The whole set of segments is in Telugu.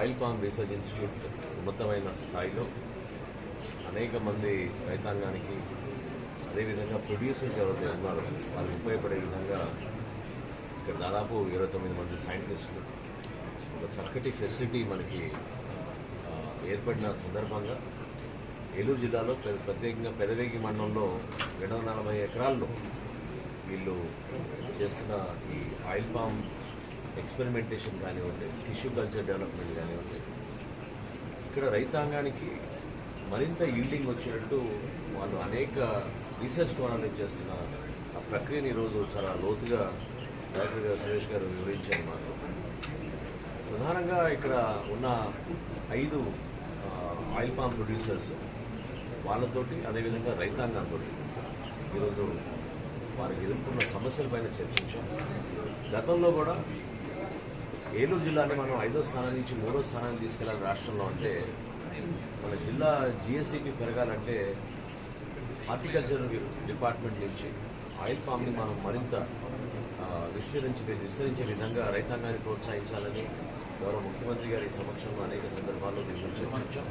ఆయిల్ పామ్ రీసెర్చ్ ఇన్స్టిట్యూట్ ఉన్నతమైన స్థాయిలో అనేక మంది రైతాంగానికి అదేవిధంగా ప్రొడ్యూసర్స్ ఎవరైతే ఉన్నారో వాళ్ళకి ఉపయోగపడే విధంగా ఇక్కడ దాదాపు ఇరవై తొమ్మిది మంది సైంటిస్టులు ఒక చక్కటి ఫెసిలిటీ మనకి ఏర్పడిన సందర్భంగా ఏలూరు జిల్లాలో ప్రత్యేకంగా పెదవేగి మండలంలో రెండు వందల నలభై ఎకరాల్లో వీళ్ళు చేస్తున్న ఈ ఆయిల్ పామ్ ఎక్స్పెరిమెంటేషన్ కానివ్వండి టిష్యూ కల్చర్ డెవలప్మెంట్ కానివ్వండి ఇక్కడ రైతాంగానికి మరింత ఈల్డింగ్ వచ్చేటట్టు వాళ్ళు అనేక రీసెర్చ్ కోణాలు చేస్తున్న. ఆ ప్రక్రియని ఈరోజు చాలా లోతుగా డాక్టర్ గారు సురేష్ గారు వివరించారు మాకు. ప్రధానంగా ఇక్కడ ఉన్న ఐదు ఆయిల్ పామ్ ప్రొడ్యూసర్స్ వాళ్ళతోటి అదేవిధంగా రైతాంగంతో ఈరోజు వారికి ఎదుర్కొన్న సమస్యలపైన చర్చించాం. గతంలో కూడా ఏలూరు జిల్లాని మనం ఐదో స్థానం నుంచి మూడో స్థానానికి తీసుకెళ్ళాలి రాష్ట్రంలో అంటే మన జిల్లా జిఎస్డిపి పెరగాలంటే హార్టికల్చర్ డిపార్ట్మెంట్ నుంచి ఆయిల్ పామ్ని మనం మరింత విస్తరించే విస్తరించి విస్తరించే విధంగా రైతాంగాన్ని ప్రోత్సహించాలని గౌరవ ముఖ్యమంత్రి గారి సమక్షంలో అనేక సందర్భాల్లో దీని చర్చించాం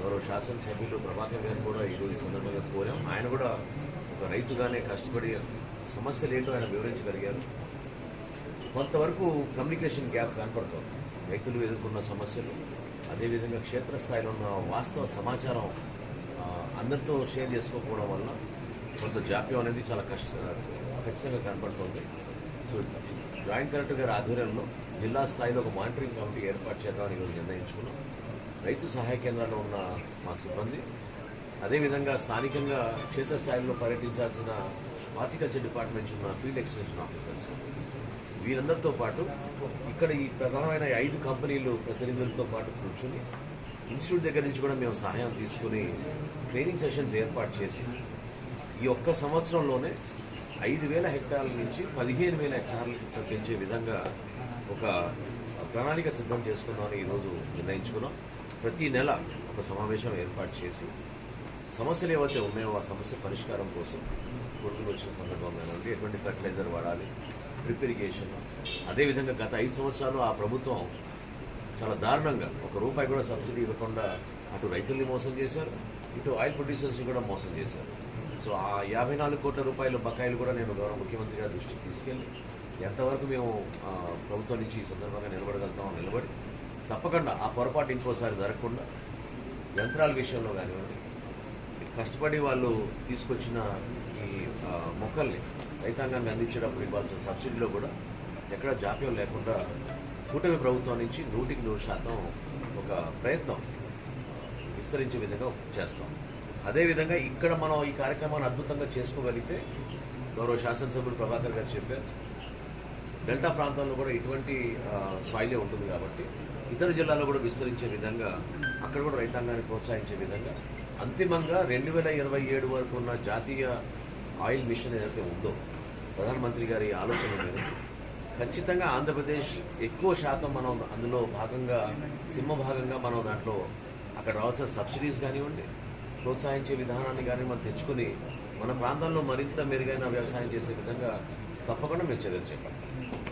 గౌరవ శాసనసభ్యులు ప్రభాకర్ గారు కూడా ఈరోజు సందర్భంగా కోరాం. ఆయన కూడా ఒక రైతుగానే కష్టపడి సమస్యలు ఏంటో ఆయన వివరించగలిగారు. కొంతవరకు కమ్యూనికేషన్ గ్యాప్ కనపడుతోంది. రైతులు ఎదుర్కొన్న సమస్యలు అదేవిధంగా క్షేత్రస్థాయిలో ఉన్న వాస్తవ సమాచారం అందరితో షేర్ చేసుకోకపోవడం వల్ల కొంత జాప్యం అనేది చాలా కష్ట ఖచ్చితంగా కనపడుతోంది. సో జాయింట్ కలెక్టర్ గారి ఆధ్వర్యంలో జిల్లా స్థాయిలో ఒక మానిటరింగ్ కమిటీ ఏర్పాటు చేద్దామని ఈరోజు నిర్ణయించుకున్నాం. రైతు సహాయ కేంద్రాల్లో ఉన్న మా సిబ్బంది అదేవిధంగా స్థానికంగా క్షేత్రస్థాయిలో పర్యటించాల్సిన హార్టికల్చర్ డిపార్ట్మెంట్ ఉన్న ఫీల్డ్ ఎక్స్టెన్షన్ ఆఫీసర్స్. వీరందరితో పాటు ఇక్కడ ఈ ప్రధానమైన ఐదు కంపెనీలు ప్రతినిధులతో పాటు కూర్చుని ఇన్స్టిట్యూట్ దగ్గర నుంచి కూడా మేము సహాయం తీసుకుని ట్రైనింగ్ సెషన్స్ ఏర్పాటు చేసి ఈ ఒక్క సంవత్సరంలోనే ఐదు వేల హెక్టార్ల నుంచి పదిహేను వేల హెక్టార్లకు పెంచే విధంగా ఒక ప్రణాళిక సిద్ధం చేసుకుందామని ఈరోజు నిర్ణయించుకున్నాం. ప్రతి నెల ఒక సమావేశం ఏర్పాటు చేసి సమస్యలు ఏవైతే ఉన్నాయో ఆ సమస్య పరిష్కారం కోసం కొడుకులు వచ్చిన సందర్భంలో ఎటువంటి ఫర్టిలైజర్ వాడాలి డ్రిప్ ఇరిగేషన్. అదేవిధంగా గత ఐదు సంవత్సరాలు ఆ ప్రభుత్వం చాలా దారుణంగా ఒక రూపాయి కూడా సబ్సిడీ ఇవ్వకుండా అటు రైతుల్ని మోసం చేశారు ఇటు ఆయిల్ ప్రొడ్యూసర్స్ని కూడా మోసం చేశారు. సో ఆ యాభై నాలుగు కోట్ల రూపాయల బకాయిలు కూడా నేను గౌరవ ముఖ్యమంత్రి గారి దృష్టికి తీసుకెళ్ళి ఎంతవరకు మేము ప్రభుత్వం నుంచి ఈ సందర్భంగా నిలబడగలుగుతామో నిలబడి తప్పకుండా ఆ పొరపాటు ఇంకోసారి జరగకుండా యంత్రాల విషయంలో కానివ్వండి కష్టపడి వాళ్ళు తీసుకొచ్చిన ఈ మొక్కల్ని రైతాంగాన్ని అందించేటప్పుడు ఇవ్వాల్సిన సబ్సిడీలో కూడా ఎక్కడ జాప్యం లేకుండా కూటమి ప్రభుత్వం నుంచి నూటికి నూరు శాతం ఒక ప్రయత్నం విస్తరించే విధంగా చేస్తాం. అదేవిధంగా ఇక్కడ మనం ఈ కార్యక్రమాన్ని అద్భుతంగా చేసుకోగలిగితే గౌరవ శాసనసభ్యులు ప్రభాకర్ గారు చెప్పారు డెల్టా ప్రాంతంలో కూడా ఇటువంటి సాయిలే ఉంటుంది కాబట్టి ఇతర జిల్లాల్లో కూడా విస్తరించే విధంగా అక్కడ కూడా రైతాంగాన్ని ప్రోత్సహించే విధంగా అంతిమంగా రెండు వేల ఇరవై ఏడు వరకు ఉన్న జాతీయ ఆయిల్ మిషన్ ఏదైతే ఉందో ప్రధానమంత్రి గారి ఆలోచన మేరకు ఖచ్చితంగా ఆంధ్రప్రదేశ్ ఎక్కువ శాతం మనం అందులో భాగంగా సింహ భాగంగా మనం దాంట్లో అక్కడ రావాల్సిన సబ్సిడీస్ కానివ్వండి ప్రోత్సహించే విధానాన్ని కానీ మనం తెచ్చుకుని మన ప్రాంతాల్లో మరింత మెరుగైన వ్యవసాయం చేసే విధంగా తప్పకుండా మేము చర్యలు చేపడతాం.